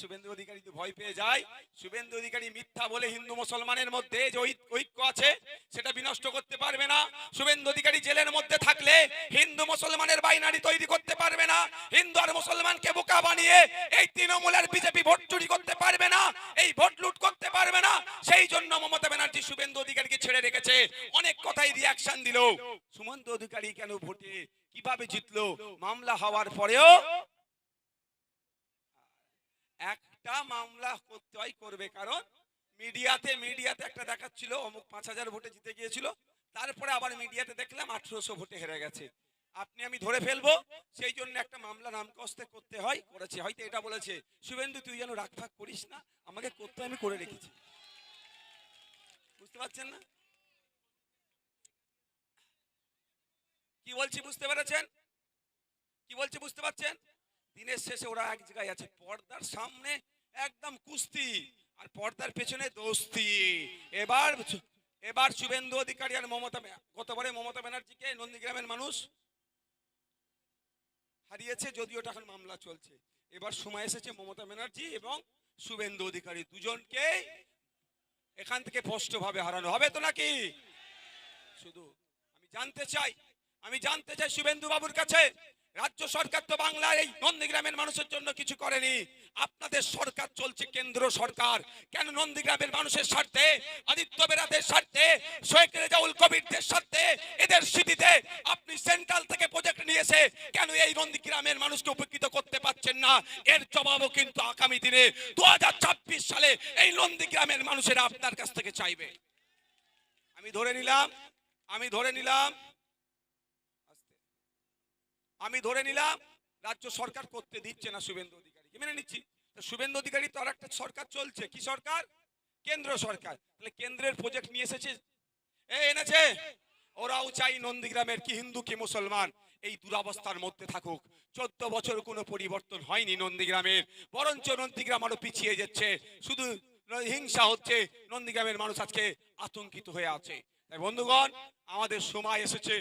শুভেন্দু অধিকারী তো ভয় পেয়ে যায়, শুভেন্দু অধিকারী মিথ্যা বলে হিন্দু মুসলমানের মধ্যে যে ঐক্য আছে, সেটা বিনষ্ট করতে পারবে না। শুভেন্দু অধিকারী জেলের মধ্যে থাকলে হিন্দু মুসলমানের বাইনারি তৈরি করতে পারবে না। হিন্দু আর মুসলমানকে বোকা বানিয়ে এই তৃণমূলের বিজেপি ভোট চুরি করতে পারবে না, এই ভোট লুট করতে পারবে না। সেই জন্য মমতা ব্যানার্জি শুভেন্দু অধিকারীকে ছেড়ে রেখেছে। অনেক কথাই রিয়াকশন দিল। সুমন্ত অধিকারী কেন ভোটে কীভাবে জিতলো? মামলা হওয়ার পরেও একটা মামলা করতে হয় করবে, কারণ মিডিয়াতে মিডিয়াতে একটা দেখাচ্ছিল, অমুক পাঁচ হাজার ভোটে জিতে গিয়েছিল, তারপরে আবার মিডিয়াতে দেখলাম আঠারোশো ভোটে হেরে গেছে। আপনি আমি ধরে ফেলব, সেই জন্য একটা মামলা নাম কষ্টে করতে হয়, করেছে। হয়তো এটা বলেছে, শুভেন্দু, তুই যেন রাগ ফাগ করিস না, আমাকে করতে আমি করে রেখেছি। বুঝতে পারছেন না? কি বলছি, বুঝতে পেরেছেন? কি বলছি, বুঝতে পারছেন? দিনের শেষে ওরা এক জায়গায় আছে, পর্দার সামনে একদম কুস্তি আর পর্দার পেছনে দোস্তি। এবার এবার শুভেন্দু অধিকারী আর মমতা গতবারে মমতা ব্যানার্জিকে নন্দীগ্রামের মানুষ হারিয়েছে, যদিও এখন মামলা চলছে। এবার সময় এসেছে মমতা ব্যানার্জি এবং শুভেন্দু অধিকারী দুজনকে এখান থেকে স্পষ্টভাবে হারানো। হবে তো নাকি? শুধু আমি জানতে চাই, আমি জানতে চাই শুভেন্দু বাবুর কাছে। রাজ্য সরকার তো বাংলার এই নন্দীগ্রামের মানুষের জন্য কিছু করেনি। আপনাদের সরকার চলছে কেন্দ্র সরকার। কেন নন্দীগ্রামের মানুষের স্বার্থে, আদিত্য বেরাদের স্বার্থে, শেখ রেজাউল কবিরদের স্বার্থে, এদের স্মৃতিতে আপনি সেন্ট্রাল থেকে প্রজেক্ট নিয়েছে, কেন এই নন্দীগ্রামের মানুষকে উপকৃত করতে পারছেন না? এর জবাবও কিন্তু আগামী দিনে দু হাজার ছাব্বিশ সালে এই নন্দীগ্রামের মানুষেরা আপনার কাছ থেকে চাইবে। আমি ধরে নিলাম, আমি ধরে নিলাম। আমি ধরে নিলাম, রাজ্য সরকার করতে দিচ্ছে না শুভেন্দু অধিকারী মেনে নিচ্ছি। শুভেন্দু অধিকারী তো একটা সরকার চলছে। কি সরকার? কেন্দ্র সরকার। তাহলে কেন্দ্রের প্রজেক্ট নিয়ে এসেছে। এ এনেছে। ওরাও চাই নন্দীগ্রামের কি হিন্দু, কি মুসলমান, এই দুরাবস্থার মধ্যে থাকুক। চোদ্দ বছর কোনো পরিবর্তন হয়নি নন্দীগ্রামের। বরঞ্চ নন্দীগ্রাম আরও পিছিয়ে যাচ্ছে। শুধু হিংসা হচ্ছে, নন্দীগ্রামের মানুষ আজকে আতঙ্কিত হয়ে আছে। তাই বন্ধুগণ, আমাদের সময় এসেছে।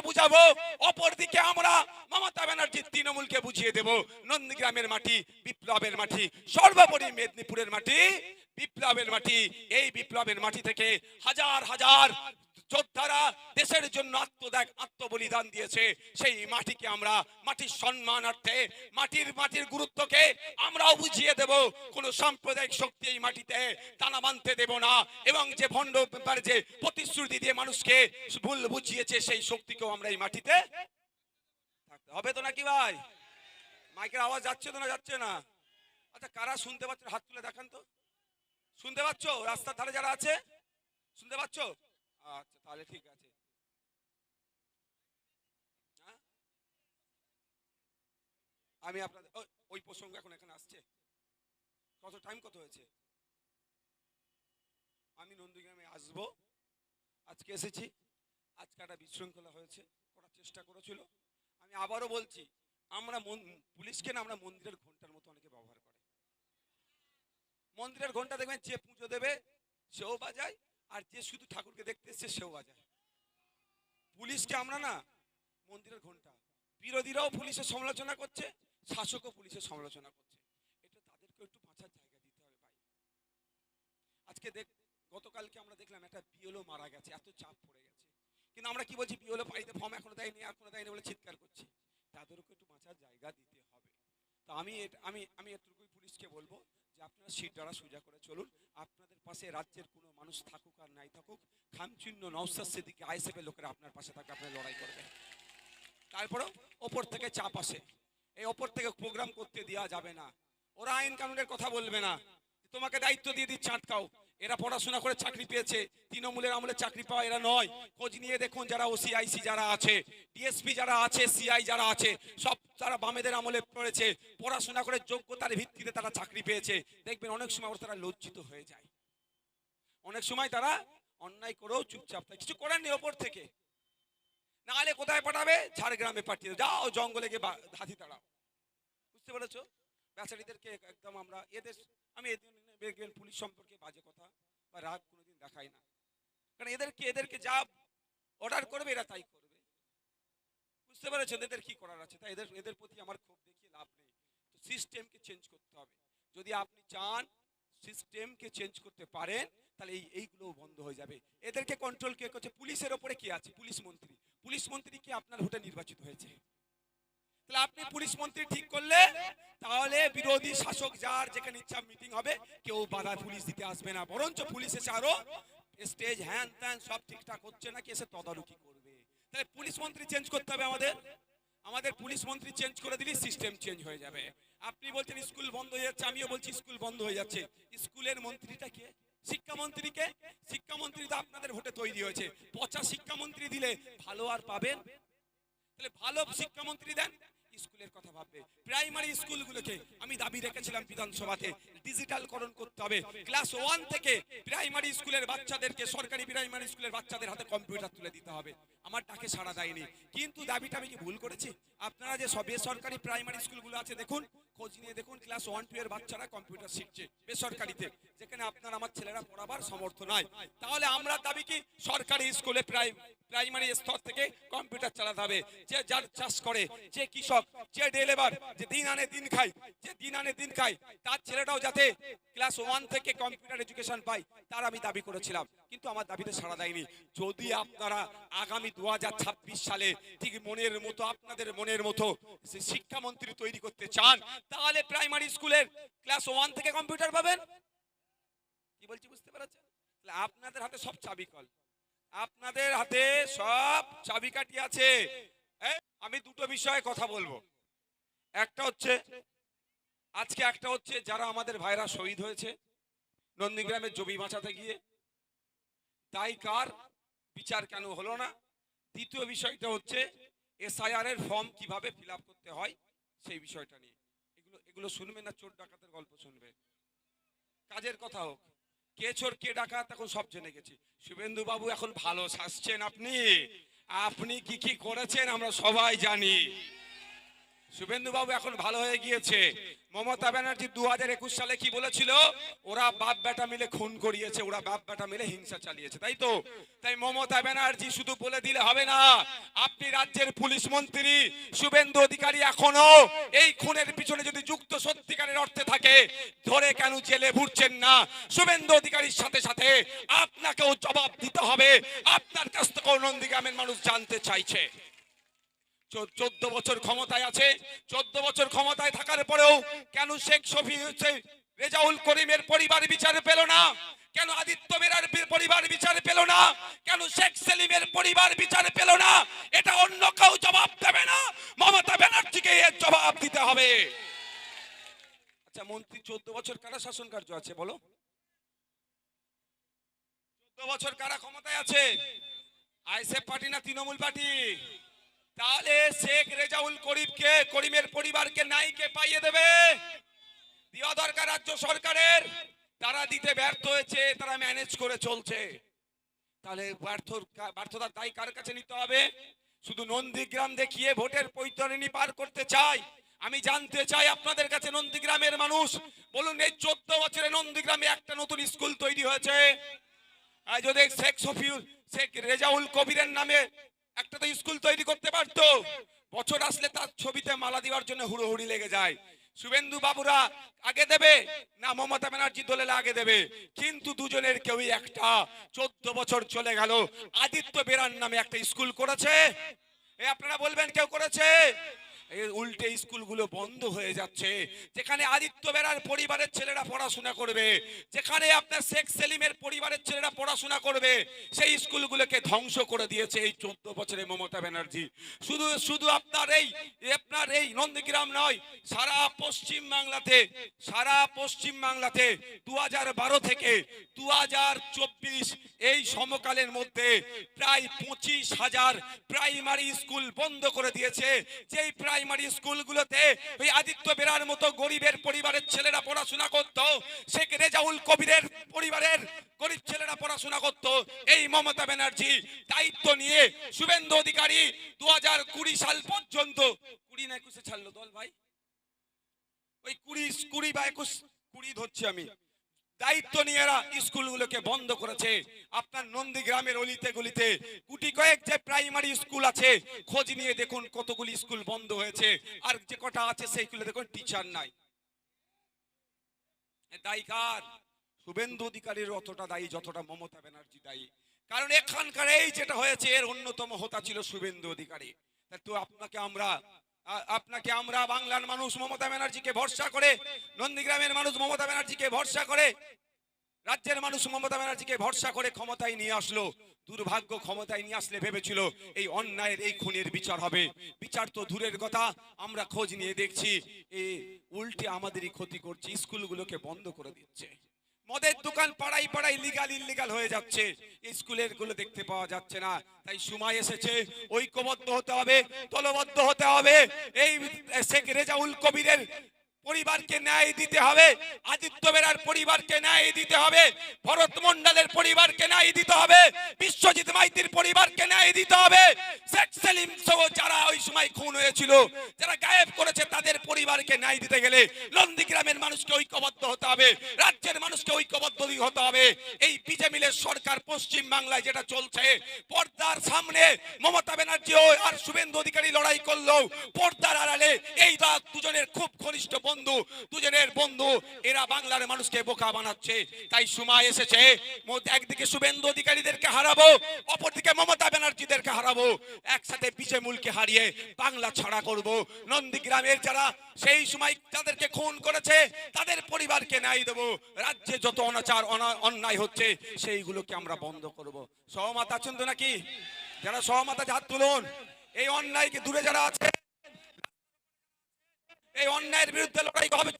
বুঝাবো, অপরদিকে আমরা মমতা তৃণমূলকে বুঝিয়ে দেব। নন্দীগ্রামের মাটি, বিপ্লবের মাটি, সর্বোপরি মেদিনীপুরের মাটি, বিপ্লবের মাটি, এই বিপ্লবের মাটি থেকে হাজার হাজার যোদ্ধারা দেশের জন্য আত্মত্যাগ, আত্মবলিদান দিয়েছে। সেই মাটিকে আমরা মাটির সম্মানার্থে, মাটির মাটির গুরুত্বকে আমরাও বুঝিয়ে দেব। কোন সাম্প্রদায়িক শক্তি এই মাটিতে টানা বাঁধতে দেব না। এবং যে ভণ্ড ব্যাপারে যে প্রতিশ্রুতি দিয়ে মানুষকে ভুল বুঝিয়েছে, সেই শক্তিকেও আমরা এই মাটিতে থাকতে হবে তো নাকি ভাই? মাইকের আওয়াজ যাচ্ছে তো না যাচ্ছে না? আচ্ছা কারা শুনতে পাচ্ছেন হাত তুলে দেখান তো। শুনতে পাচ্ছ? রাস্তার ধারে যারা আছে? শুনতে পাচ্ছ? আচ্ছা তাহলে ঠিক আছে। হ্যাঁ? আমি আপনাদের ওই- প্রসঙ্গ এখন এখানে আসছে। কত টাইম কত হয়েছে? আমি নন্দীগ্রামে আসব। আজকে এসেছি। আজকে একটা বিশৃঙ্খলা হয়েছে, করার চেষ্টা করেছিল। আমি আবারও বলছি, আমরা পুলিশকে না, আমরা মন্দিরের ঘণ্টার মতো অনেকে ব্যবহার করে। মন্দিরের ঘণ্টা দেখবেন, যে পুজো দেবে, সেও বাজায়। আর যে শুধু ঠাকুরকে দেখতে এসছে, সেও বাজায়। পুলিশকে আমরা না, মন্দিরের ঘণ্টা। বিরোধীরাও পুলিশের সমালোচনা করছে, শাসকও পুলিশের সমালোচনা করছে। এটা তাদেরকে একটু বাঁচার জায়গা দিতে হবে ভাই। আজকে দেখ, গতকালকে আমরা দেখলাম একটা মারা গেছে, এত চাপ পড়ে গেছে। কিন্তু আমরা কি বলছি বিওলো বাড়িতে ফর্ম এখনও দেয়নি এখনও দেয়নি বলে চিৎকার করছি। তাদেরকে একটু বাঁচার জায়গা দিতে হবে। তো আমি আমি আমি এতটুকুই পুলিশকে বলব যে আপনারা সিট দ্বারা সোজা করে চলুন। আপনাদের পাশে রাজ্যের কোনো মানুষ থাকুক আর নাই থাকুক খামচিহ্ন নৌসাদ সিদ্দিকি আইএসএফের লোকেরা আপনার পাশে থাকে আপনার লড়াই করবেন তারপরেও ওপর থেকে চাপ আসে। এই ওপর থেকে প্রোগ্রাম করতে দেওয়া যাবে না। ওরা আইন কানুনের কথা বলবে না। তোমাকে দায়িত্ব দিয়ে দিচ্ছে, আটকাও। এরা পড়াশোনা করে চাকরি পেয়েছে। তৃণমূলের আমলে চাকরি পাওয়া এরা নয়। খোঁজ নিয়ে দেখুন যারা ও ওসিআইসি যারা আছে, ডিএসপি যারা আছে, সিআই যারা আছে, সব তারা বামেদের আমলে পড়েছে। পড়াশোনা করে যোগ্যতার ভিত্তিতে তারা চাকরি পেয়েছে। দেখবেন অনেক সময় তারা লজ্জিত হয়ে যায়। অনেক সময় তারা অন্যায় করেও চুপচাপ থাকে। কিছু করেননি ওপর থেকে। নাহলে কোথায় পাঠাবে? ঝাড়গ্রামে পাঠিয়ে। যাও, জঙ্গলে গিয়ে হাতি তাড়াও। বুঝতে পেরেছ? বেচারিদেরকে একদম আমরা এদের আমি এদের পুলিশ সম্পর্কে বাজে কথা বা রাগ কোনোদিন দেখাই না। কারণ এদেরকে এদেরকে যা অর্ডার করবে, এরা তাই করবে। বুঝতে পেরেছেন এদের কি করার আছে? তাই এদের এদের প্রতি আমার ক্ষোভ দেখিয়ে লাভ নেই। তো সিস্টেমকে চেঞ্জ করতে হবে। যদি আপনি চান সিস্টেমকে চেঞ্জ করতে পারেন তাহলে এই এইগুলো বন্ধ হয়ে যাবে। এদেরকে কন্ট্রোল কে করছে? পুলিশের ওপরে কি আছে? পুলিশ মন্ত্রী। পুলিশ মন্ত্রী কি আপনার ভোটে নির্বাচিত হয়েছে? তাহলে আপনি পুলিশ মন্ত্রী ঠিক করলে, তাহলে বিরোধী শাসক যার যেখানে ইচ্ছা মিটিং হবে, কেউ বাধা পুলিশ দিতে আসবে না। বরঞ্চ পুলিশ এসে আরও স্টেজ হ্যান ত্যান সব ঠিকঠাক হচ্ছে নাকি এসে তদারকি করবে? তাহলে পুলিশ মন্ত্রী চেঞ্জ করতে হবে আমাদের। আমাদের পুলিশ মন্ত্রী চেঞ্জ করে দিলে সিস্টেম চেঞ্জ হয়ে যাবে। আপনি বলছেন স্কুল বন্ধ হয়ে যাচ্ছে, আমিও বলছি স্কুল বন্ধ হয়ে যাচ্ছে। স্কুলের মন্ত্রীটা কে? শিক্ষামন্ত্রীকে, শিক্ষামন্ত্রী তো আপনাদের ভোটে তৈরি হয়েছে। পচা শিক্ষামন্ত্রী দিলে ভালো আর পাবেন? তাহলে ভালো শিক্ষামন্ত্রী দেন। স্কুলের কথা ভাববে। প্রাইমারি স্কুলগুলোকে আমি দাবি রেখেছিলাম বিধানসভাতে ডিজিটালকরণ করতে হবে। ক্লাস ওয়ান থেকে প্রাইমারি স্কুলের বাচ্চাদেরকে, সরকারি প্রাইমারি স্কুলের বাচ্চাদের হাতে কম্পিউটার তুলে দিতে হবে। আমার ডাকে সাড়া দেয়নি। কিন্তু দাবিটা আমি কি ভুল করেছি? আপনারা যে সব বেসরকারি প্রাইমারি স্কুলগুলো আছে, দেখুন, খোঁজ নিয়ে দেখুন ক্লাস ওয়ান টু এর বাচ্চারা কম্পিউটার শিখছে বেসরকারিতে, যেখানে আপনার আমার ছেলেরা পড়াবার সমর্থ নাই। তাহলে আমরা দাবি কি? সরকারি স্কুলে প্রাই প্রাইমারি স্তর থেকে কম্পিউটার চালাতে হবে। যে যার চাষ করে, যে কৃষক, যে ডেলেবার যে দিন আনে দিন খায়, যে দিন আনে দিন খায়, তার ছেলেটাও যাতে ক্লাস ওয়ান থেকে কম্পিউটার এডুকেশন পায়, তার আমি দাবি করেছিলাম। কিন্তু আমার দাবিতে সাড়া দেয়নি। যদি আপনারা আগামী দুহাজার ছাব্বিশ সালে ঠিক মনের মতো, আপনাদের মনের মতো শিক্ষামন্ত্রী তৈরি করতে চান, তাহলে প্রাইমারি স্কুলের ক্লাস ওয়ান থেকে কম্পিউটার পাবেন। কি বলছি বুঝতে পেরেছেন? আপনাদের হাতে সব চাবিকল আপনাদের হাতে সব চাবিকাঠি আছে। আমি দুটো বিষয়ে কথা বলব। একটা হচ্ছে, আজকে একটা হচ্ছে যারা আমাদের ভাইরা শহীদ হয়েছে, নন্দীগ্রামের জমি বাঁচাতে গিয়ে, তাই কার বিচার কেন হলো না? দ্বিতীয় বিষয়টা হচ্ছে, এসআইআর এর ফর্ম কীভাবে ফিল করতে হয়, সেই বিষয়টা নিয়ে। এগুলো এগুলো শুনবে না, চোর ডাকাতের গল্প শুনবে কাজের কথা হোক। কে চোর কে ডাকাত, এখন সব জেনে গেছি। শুভেন্দু বাবু এখন ভালো শাসছেন আপনি? আপনি কি কি করেছেন আমরা সবাই জানি। শুভেন্দু বাবু এখন ভালো হয়ে গিয়েছে। মমতা ব্যানার্জি দু হাজার একুশ সালে কি বলেছিল? ওরা বাপ বেটা মিলে খুন করিয়েছে, ওরা বাপ বেটা মিলে হিংসা চালিয়েছে, তাই তো? তাই মমতা ব্যানার্জি শুধু বলে দিলে হবে না। আপনি রাজ্যের পুলিশ মন্ত্রী, শুভেন্দু অধিকারী এখনও এই খুনের পিছনে যদি যুক্ত সত্যিকারের অর্থে থাকে, ধরে কেন জেলে ভুরছেন না? শুভেন্দু অধিকারীর সাথে সাথে আপনাকেও জবাব দিতে হবে। আপনার কাছ থেকেও নন্দীগ্রামের মানুষ জানতে চাইছে। চোদ্দ বছর ক্ষমতায় আছে। চোদ্দ বছর ক্ষমতায় থাকার পরেও কেন শেখ শফি হচ্ছে রেজাউল করিমের পরিবার বিচার পেল না? কেন আদিত্য বেরার বি- পরিবার বিচার পেল না? কেন শেখ সেলিমের পরিবার বিচার পেল না? এটা অন্য কেউ জবাব দেবে না। মমতা ব্যানার্জিকে এর জবাব দিতে হবে। আচ্ছা মন্ত্রী, চোদ্দ বছর কারা শাসন কার্য আছে বলো? চোদ্দ বছর কারা ক্ষমতায় আছে? আইসেফ পার্টি না তৃণমূল পার্টি? তাহলে শেখ রেজাউল করিমকে, করিমের পরিবারকে নাইকে পাইয়ে দেবে। দেওয়া দরকার রাজ্য সরকারের। তারা দিতে ব্যর্থ হয়েছে, তারা ম্যানেজ করে চলছে। তাহলে ব্যর্থ, ব্যর্থতার দায় কার কাছে নিতে হবে? শুধু নন্দীগ্রাম দেখিয়ে ভোটের পৈতরণী পার করতে চাই। আমি জানতে চাই আপনাদের কাছে নন্দীগ্রামের মানুষ। বলুন, এই চোদ্দ বছরে নন্দীগ্রামে একটা নতুন স্কুল তৈরি হয়েছে। যদি শেখ সফিউল শেখ রেজাউল কবিরের নামে একটা তো স্কুল তৈরি করতে পারত। বছর আসলে তার ছবিতে মালা দেওয়ার জন্য হুড়োহুড়ি লেগে যায়। শুভেন্দু বাবুরা, আগে দেবে? না, মমতা ব্যানার্জি দলের আগে দেবে? কিন্তু দুজনের কেউই একটা। চোদ্দ বছর চলে গেল। আদিত্য বেরার নামে একটা স্কুল করেছে। এ, আপনারা বলবেন কেউ করেছে? উল্টে স্কুলগুলো বন্ধ হয়ে যাচ্ছে। যেখানে আদিত্য বেরার পরিবারের ছেলেরা পড়াশোনা করবে, যেখানে আপনার শেখ সেলিমের পরিবারের ছেলেরা পড়াশোনা করবে, সেই স্কুলগুলোকে ধ্বংস করে দিয়েছে এই চোদ্দ বছরে মমতা ব্যানার্জি। শুধু শুধু আপনার এই আপনার এই নন্দীগ্রাম নয়, সারা পশ্চিম বাংলাতে সারা পশ্চিম বাংলাতে দু থেকে দু হাজার চব্বিশ এই সমকালের মধ্যে প্রায় পঁচিশ হাজার প্রাইমারি স্কুল বন্ধ করে দিয়েছে। যেই প্রাইমারি স্কুলগুলোতে ওই আদিত্য বেরার মতো গরিবের পরিবারের ছেলেরা পড়াশোনা করত, শেখ রেজাউল কবিরের পরিবারের গরিব ছেলেরা পড়াশোনা করত। এই মমতা ব্যানার্জি দায়িত্ব নিয়ে শুভেন্দু অধিকারী দু কুড়ি সাল পর্যন্ত কুড়ি না একুশে ছাড়লো দল ভাই। ওই কুড়ি কুড়ি বা একুশ, কুড়ি ধরছি আমি। দায়িত্ব নিয়ে এরা স্কুলগুলোকে বন্ধ করেছে। আপনার নন্দীগ্রামের অলিতে গলিতে গুটি কয়েক যে প্রাইমারি স্কুল আছে, খোঁজ নিয়ে দেখুন কতগুলি স্কুল বন্ধ হয়েছে। আর যে কটা আছে সেইগুলো দেখুন, টিচার নাই। দায়ী কার? শুভেন্দু অধিকারীর অতটা দায়ী, যতটা মমতা ব্যানার্জি দায়ী। কারণ এখানকার এই যেটা হয়েছে, এর অন্যতম হোতা ছিল শুভেন্দু অধিকারী। তো আপনাকে আমরা আপনাকে আমরা বাংলার মানুষ মমতা ব্যানার্জিকে ভরসা করে, নন্দীগ্রামের মানুষ মমতা ব্যানার্জিকে ভরসা করে, রাজ্যের মানুষ মমতা ব্যানার্জিকে ভরসা করে ক্ষমতায় নিয়ে আসলো। দুর্ভাগ্য ক্ষমতায় নিয়ে আসলে ভেবেছিল এই অন্যায়ের এই খুনের বিচার হবে। বিচার তো দূরের কথা, আমরা খোঁজ নিয়ে দেখছি। এই উল্টে আমাদেরই ক্ষতি করছে, স্কুলগুলোকে বন্ধ করে দিচ্ছে। মদের দোকান পাড়াই পাড়াই লিগাল ইলিগাল হয়ে যাচ্ছে। স্কুলেরগুলো দেখতে পাওয়া যাচ্ছে না। তাই সময় এসেছে। ঐক্যবদ্ধ হতে হবে, দলবদ্ধ হতে হবে। এই শেখ রেজাউল কবিরের পরিবারকে ন্যায় দিতে হবে। আদিত্য বেরার পরিবারকে ন্যায় দিতে হবে। ভরত মন্ডলের পরিবারকে ন্যায় দিতে হবে। বিশ্বজিৎ মাইতির পরিবারকে ন্যায় দিতে হবে। শেখ সেলিম সহ যারা ওই সময় খুন হয়েছিল, যারা গায়েব করেছে, তাদের পরিবারকে ন্যায় দিতে গেলে নন্দীগ্রামের মানুষকে ঐক্যবদ্ধ হতে হবে। রাজ্যের মানুষকে ঐক্যবদ্ধ হতে হবে। এই বিজে মিলের সরকার পশ্চিম বাংলায় যেটা চলছে, পর্দার সামনে মমতা ব্যানার্জি আর শুভেন্দু অধিকারী লড়াই করল পর্দার আড়ালে এই দুজনের খুব ঘনিষ্ঠ বন্ধু, দুজনের বন্ধু, এরা বাংলার মানুষকে বোকা বানাচ্ছে। তাই সময় এসেছে। একদিকে শুভেন্দু অধিকারীদেরকে হারাবো, অপরদিকে মমতা ব্যানার্জিদেরকে হারাবো। একসাথে বিজে মূলকে হারিয়ে বাংলা ছাড়া করব। নন্দীগ্রামের যারা, সেই সময় তাদেরকে খুন করেছে, তাদের পরিবারকে ন্যায় দেবো। রাজ্যে যত অনাচার অন্যায় হচ্ছে, সেইগুলোকে আমরা বন্ধ করব। সহমত আছেন তো নাকি? যারা সহমত আছে, হাত তুলুন। এই অন্যায়কে দূরে যারা আছে এই অন্যায়ের বিরুদ্ধে লড়াই হবে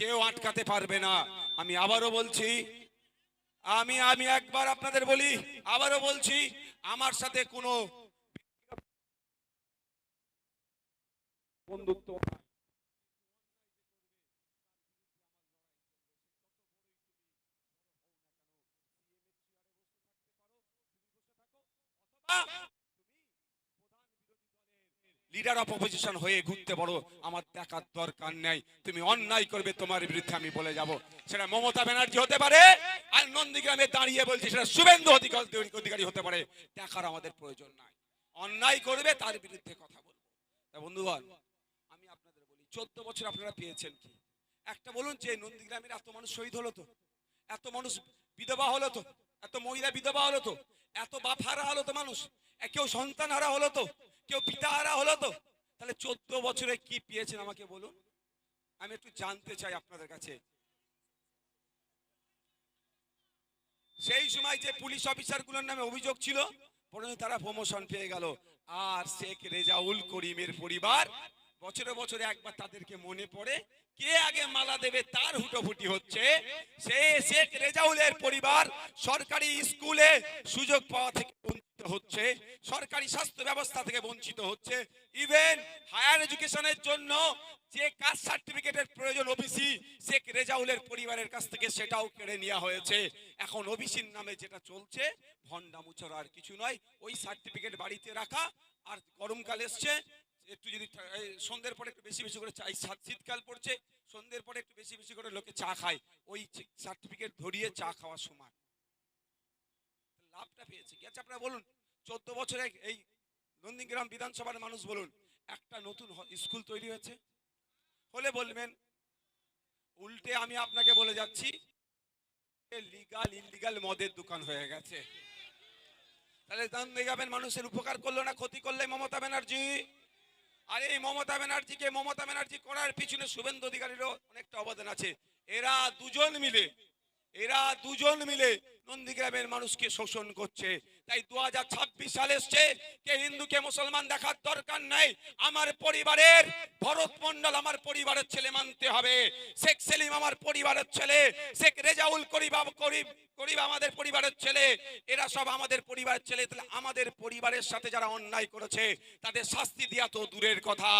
কেউ আটকাতে পারবে না আমি আবারও বলছি, আমি আমি একবার আপনাদের বলি, আবারও বলছি, আমার সাথে কোনো বন্ধুত্ব। লিডার অফ অপোজিশন হয়ে ঘুরতে বড়। আমার দেখার দরকার নেই। তুমি অন্যায় করবে, তোমার বিরুদ্ধে আমি বলে যাব। সেটা মমতা ব্যানার্জি হতে পারে, আর নন্দীগ্রামে দাঁড়িয়ে বলছি, সেটা শুভেন্দু অধিকারী হতে পারে। দেখার আমাদের প্রয়োজন নাই। অন্যায় করবে, তার বিরুদ্ধে কথা বলব। তা বন্ধুগণ, আমি আপনাদের বলি, চোদ্দ বছর আপনারা পেয়েছেন কি? একটা বলুন যে, নন্দীগ্রামের এত মানুষ শহীদ হলো তো? এত মানুষ বিধবা হলো তো? এত মহিলা বিধবা হলো তো? এত বাপ হারা হলো তো মানুষ? কেউ সন্তান হারা হলো তো? কেউ পিতা হারা হলো তো? তাহলে চোদ্দ বছরে কি পেয়েছেন আমাকে বলুন? আমি একটু জানতে চাই আপনাদের কাছে। সেই সময় যে পুলিশ অফিসারগুলোর নামে অভিযোগ ছিল তারা প্রমোশন পেয়ে গেল। আর শেখ রেজাউল করিমের পরিবার বছরে বছরে একবার তাদেরকে মনে পড়ে, কে আগে মালা দেবে তার হুটোফুটি হচ্ছে সে শেখ রেজাউলের পরিবার সরকারি স্কুলে সুযোগ পাওয়া থেকে বঞ্চিত হচ্ছে, সরকারি স্বাস্থ্য ব্যবস্থা থেকে বঞ্চিত হচ্ছে। ইভেন হায়ার এডুকেশনের জন্য যে কাস্ট সার্টিফিকেটের প্রয়োজন ওবিসি শেখ রেজাউলের পরিবারের কাছ থেকে সেটাও কেড়ে নেওয়া হয়েছে। এখন ওবিসির নামে যেটা চলছে ভন্ডা মুচর আর কিছু নয়, ওই সার্টিফিকেট বাড়িতে রাখা, আর গরমকাল এসছে, একটু যদি সন্ধ্যের পরে একটু বেশি বেশি করে চাই শীতকাল পড়ছে, সন্ধ্যের পরে একটু বেশি বেশি করে লোকে চা খায়। ওই সার্টিফিকেট ধরিয়ে চা খাওয়ার সময় লাভটা পেয়েছে। কি আচ্ছা আপনারা বলুন, চোদ্দ বছরে এই নন্দীগ্রাম বিধানসভার মানুষ বলুন, একটা নতুন স্কুল তৈরি হয়েছে? হলে বলবেন, উল্টে আমি আপনাকে বলে যাচ্ছি লিগাল ইলিগাল মদের দোকান হয়ে গেছে। তাহলে নন্দীগ্রামের মানুষের উপকার করল না, ক্ষতি করলে মমতা ব্যানার্জি? আর এই মমতা ব্যানার্জিকে, মমতা ব্যানার্জি করার পিছনে শুভেন্দু অধিকারীরও অনেকটা অবদান আছে। এরা দুজন মিলে, এরা দুজন মিলে নন্দীগ্রামের মানুষকে শোষণ করছে। তাই দু সাল এসছে, কে হিন্দুকে মুসলমান দেখার দরকার নাই। আমার পরিবারের ভরত মন্ডল আমার পরিবারের ছেলে মানতে হবে। শেখ সেলিম আমার পরিবারের ছেলে। শেখ রেজাউল করিব করিব আমাদের পরিবারের ছেলে। এরা সব আমাদের পরিবারের ছেলে। তাহলে আমাদের পরিবারের সাথে যারা অন্যায় করেছে, তাদের শাস্তি দেওয়া তো দূরের কথা।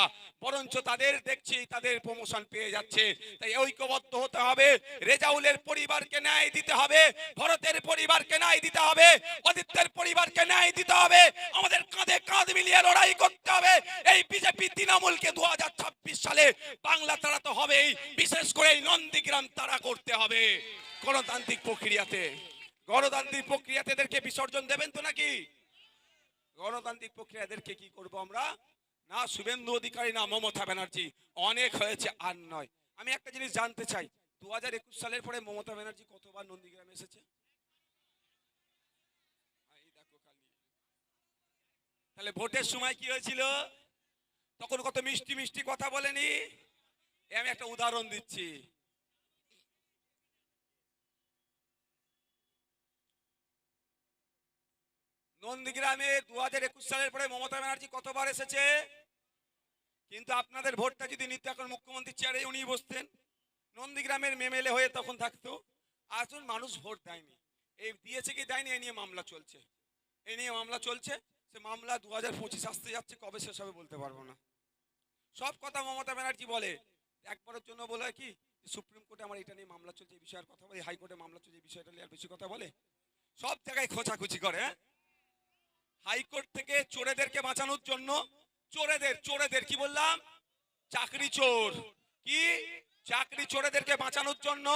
বরঞ্চ তাদের দেখছি, তাদের প্রমোশন পেয়ে যাচ্ছে। তাই ঐক্যবদ্ধ হতে হবে। রেজাউলের পরিবারকে ন্যায় দিতে হবে। ভরতের পরিবারকে ন্যায় দিতে হবে। অদিত্যের পরিবারকে ন্যায় দিতে হবে। আমাদের কাঁধে কাঁধ মিলিয়ে লড়াই করতে হবে। এই বিজেপি তৃণমূলকে দু হাজার ছাব্বিশ সালে বাংলা তারা তো হবেই। বিশেষ করে এই নন্দীগ্রাম তারা করতে হবে। গণতান্ত্রিক প্রক্রিয়াতে। গণতান্ত্রিক প্রক্রিয়াতে এদেরকে বিসর্জন দেবেন তো নাকি? গণতান্ত্রিক প্রক্রিয়া এদেরকে কি করব আমরা? না, শুভেন্দু অধিকারী, না মমতা ব্যানার্জি। অনেক হয়েছে, আর নয়। আমি একটা জিনিস জানতে চাই। দু সালের পরে মমতা ব্যানার্জি কতবার নন্দীগ্রামে এসেছে এই দেখো খালি। তাহলে ভোটের সময় কি হয়েছিল? তখন কত মিষ্টি মিষ্টি কথা বলেনি? আমি একটা উদাহরণ দিচ্ছি। নন্দীগ্রামে দু হাজার একুশ সালের পরে মমতা ব্যানার্জি কতবার এসেছে? কিন্তু আপনাদের ভোটটা যদি নিত এখন মুখ্যমন্ত্রী চেয়ারে উনি বসতেন, নন্দীগ্রামের মেমেলে হয়ে তখন থাকতো। আসুন মানুষ ভোট দেয়নি। এই দিয়েছে কি দেয়নি? এ নিয়ে মামলা চলছে। এ নিয়ে মামলা চলছে। সে মামলা দু হাজার পঁচিশ আসতে যাচ্ছে, কবে শেষ হবে বলতে পারব না। সব কথা মমতা ব্যানার্জি বলে। একবারের জন্য বলে কি সুপ্রিম কোর্টে আমার এটা নিয়ে মামলা চলছে, এই বিষয়ের কথা বলে, হাইকোর্টে মামলা চলছে, এই বিষয়টা নিয়ে আর বেশি কথা বলে? সব জায়গায় খোঁচাখুচি করে হ্যাঁ? হাইকোর্ট থেকে চোরেদেরকে বাঁচানোর জন্য, চোরেদের চোরেদের কি বললাম? চাকরি চোর। কি? চাকরি চোরেদেরকে বাঁচানোর জন্য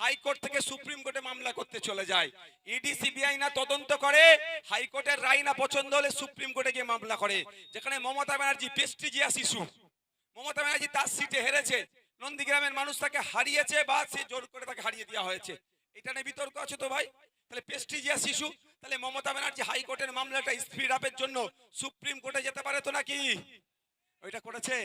হাইকোর্ট থেকে সুপ্রিম কোর্টে মামলা করতে চলে যায়। ইডি, সিবিআই না তদন্ত করে, হাইকোর্টের রায় না পছন্দ হলে সুপ্রিম কোর্টে গিয়ে মামলা করে। যেখানে মমতা ব্যানার্জি প্রেস্টিজিয়াস শিশু মমতা ব্যানার্জি তার সিটে হেরেছে। নন্দীগ্রামের মানুষ তাকে হারিয়েছে বা সে জোর করে তাকে হারিয়ে দেওয়া হয়েছে। এটা নিয়ে বিতর্ক আছে তো ভাই? তাহলে প্রেস্টিজিয়াস শিশু তাহলে মমতা ব্যানার্জি হাইকোর্টের মামলাটা স্পিড আপের জন্য সুপ্রিম কোর্টে যেতে পারে তো নাকি? ওইটা করেছে?